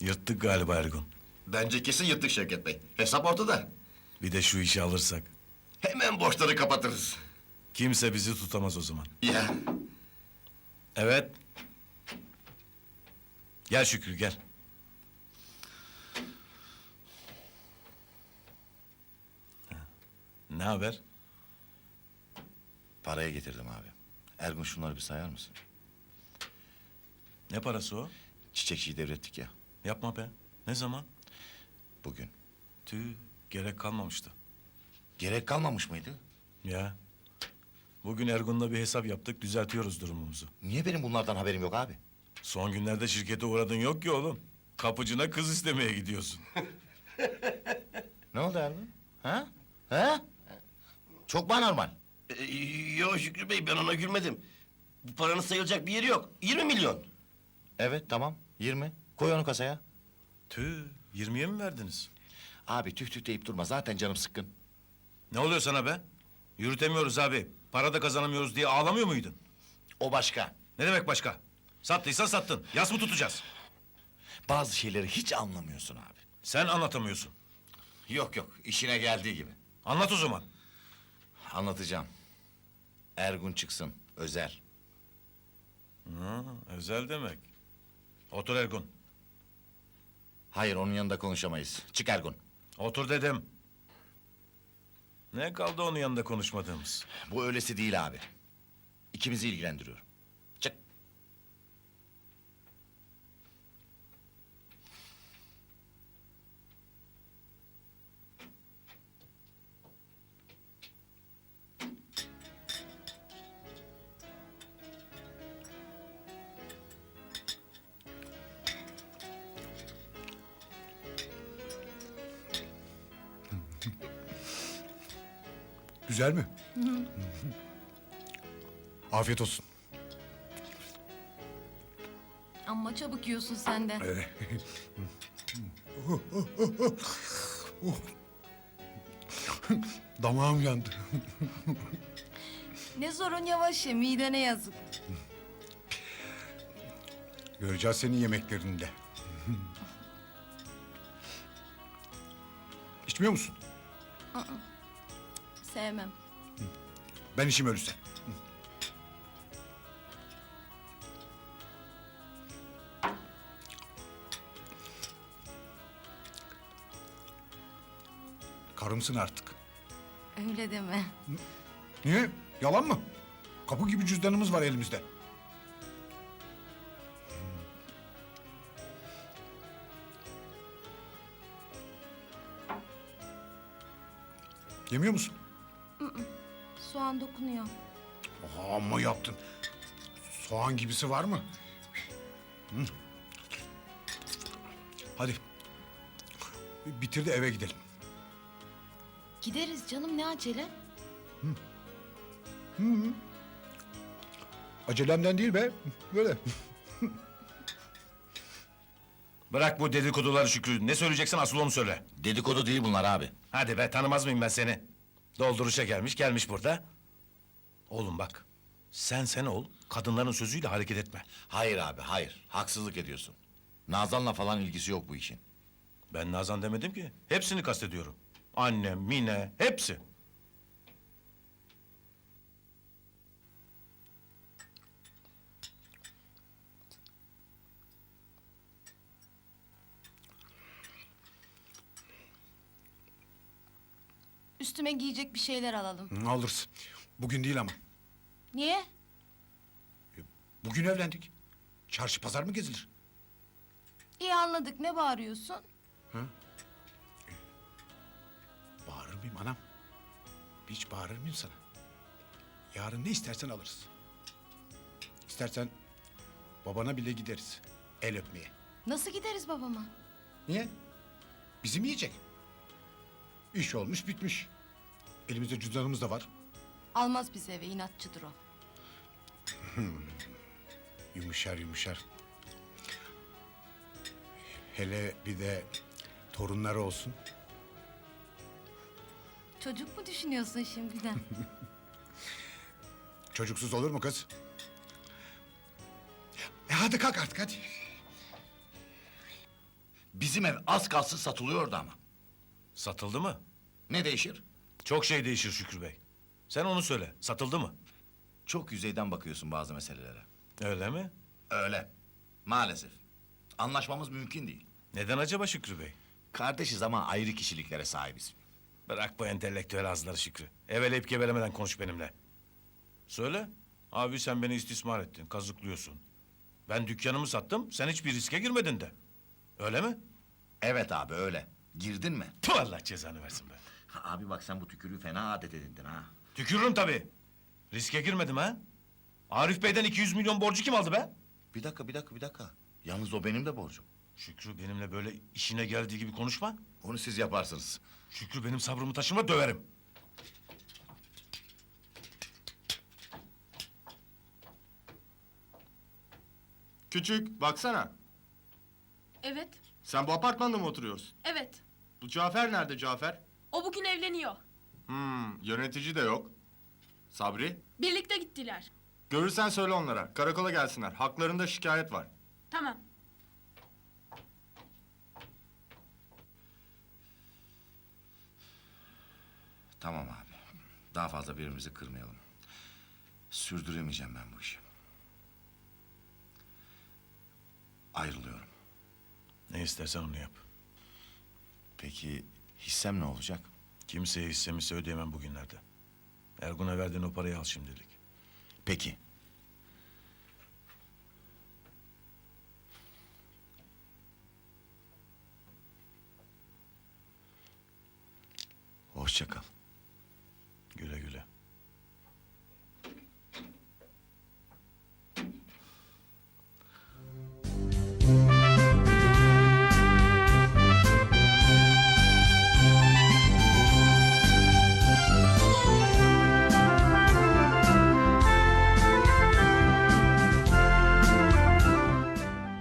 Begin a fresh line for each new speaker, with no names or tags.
Yırttık galiba Ergun.
Bence kesin yırttık Şevket Bey. Hesap ortada.
Bir de şu işi alırsak.
Hemen borçları kapatırız.
Kimse bizi tutamaz o zaman.
Ya
Evet. Gel Şükrü gel. Ha, Ne haber?
Parayı getirdim abi. Ergun şunları bir sayar mısın?
Ne parası o?
Çiçekçiyi devrettik ya
Yapma be. Ne zaman?
bugün.
Tüh gerek kalmamıştı.
Gerek kalmamış mıydı?
Ya. Bugün Ergun'la bir hesap yaptık düzeltiyoruz durumumuzu.
Niye benim bunlardan haberim yok abi?
Son günlerde şirkete uğradın yok ki oğlum. Kapıcına kız istemeye gidiyorsun.
Ne oldu Ergun? Ha? Ha? Çok mu anormal?
e, yo Şükrü Bey ben ona gülmedim. Bu paranın sayılacak bir yeri yok. 20 milyon.
Evet tamam. 20. Koy onu kasaya.
Tüh 20'ye mi verdiniz?
Abi tüh tüh deyip durma. Zaten canım sıkkın.
Ne oluyor sana be? Yürütemiyoruz abi. Para da kazanamıyoruz diye ağlamıyor muydun?
O başka.
Ne demek başka? Sattıysan sattın. Yas mı tutacağız?
Bazı şeyleri hiç anlamıyorsun abi.
Sen anlatamıyorsun.
Yok yok. işine geldiği gibi.
Anlat o zaman.
Anlatacağım. Ergun çıksın. Özel.
Ha, özel demek. Otur Ergun.
Hayır onun yanında konuşamayız. Çık Ergun.
Otur dedim. Ne kaldı onun yanında konuşmadığımız?
Bu öylesi değil abi. İkimizi ilgilendiriyor.
Güzel mi? Afiyet olsun.
Amma çabuk yiyorsun sen de.
Damağım yandı.
Ne sorun yavaş ye, midene yazık.
Göreceğiz senin yemeklerinde. İçmiyor musun?
Sevmem.
Ben işim ölürse. Karımsın artık.
Öyle deme.
Niye? Yalan mı? Kapı gibi cüzdanımız var elimizde. Yemiyor musun?
Soğan dokunuyor.
Oha, amma yaptın. Soğan gibisi var mı? Hı. Hadi. Bitir de eve gidelim.
Gideriz canım ne acele?
Acelemden değil be. Böyle.
Bırak bu dedikoduları Şükrü. Ne söyleyeceksen asıl onu söyle.
Dedikodu değil bunlar abi.
Hadi be tanımaz mıyım ben seni? Dolduruşa gelmiş gelmiş burada. Oğlum bak. Sen sen ol. Kadınların sözüyle hareket etme.
Hayır abi hayır. Haksızlık ediyorsun. Nazan'la falan ilgisi yok bu işin.
Ben Nazan demedim ki. Hepsini kastediyorum. Annem, Mine, hepsi.
Üstüme giyecek bir şeyler alalım.
Hı, Alırsın. Bugün değil ama.
Niye?
Bugün evlendik. Çarşı pazar mı gezilir?
İyi anladık. Ne bağırıyorsun?
Bağırır mıyım anam? Hiç bağırır mıyım sana? Yarın ne istersen alırız. İstersen babana bile gideriz. El öpmeye.
Nasıl gideriz babama?
Niye? Bizim yiyecek. İş olmuş bitmiş. Elimizde cüzdanımız da var.
Almaz bizi eve. inatçıdır o.
Yumuşar yumuşar. Hele bir de torunları olsun.
Çocuk mu düşünüyorsun şimdiden?
Çocuksuz olur mu kız? E hadi kalk artık hadi.
Bizim ev az kalsın satılıyordu ama.
Satıldı mı?
Ne değişir?
Çok şey değişir Şükrü Bey. Sen onu söyle. Satıldı mı?
Çok yüzeyden bakıyorsun bazı meselelere.
Öyle mi?
Öyle. Maalesef. Anlaşmamız mümkün değil.
Neden acaba Şükrü Bey?
Kardeşiz ama ayrı kişiliklere sahibiz.
Bırak bu entelektüel azları Şükrü. Eveleyip gevelemeden konuş benimle. Söyle. Abi sen beni istismar ettin, kazıklıyorsun. Ben dükkanımı sattım, sen hiçbir riske girmedin de. Öyle mi?
Evet abi öyle. Girdin mi?
Tüh Allah cezanı versin be.
Abi bak sen bu tükürüğü fena adet edindin ha.
Tükürürüm tabii. Riske girmedim ha. Arif Bey'den 200 milyon borcu kim aldı be?
Bir dakika bir dakika bir dakika. Yalnız o benim de borcum.
Şükrü benimle böyle işine geldiği gibi konuşma.
Onu siz yaparsınız.
Şükrü benim sabrımı taşırma döverim.
Küçük, baksana.
Evet,
Sen bu apartmanda mı oturuyorsun?
evet.
Bu Cafer nerede Cafer?
O bugün evleniyor.
Hmm, yönetici de yok. Sabri?
Birlikte gittiler.
Görürsen söyle onlara. Karakola gelsinler. Haklarında şikayet var.
Tamam.
Tamam abi. Daha fazla birbirimizi kırmayalım. Sürdüremeyeceğim ben bu işi. Ayrılıyorum.
Ne istersen onu yap.
Peki hissem ne olacak?
Kimseye hissemi ödeyemem bugünlerde. Ergun'a verdiğin o parayı al şimdilik.
Peki. Hoşça kal.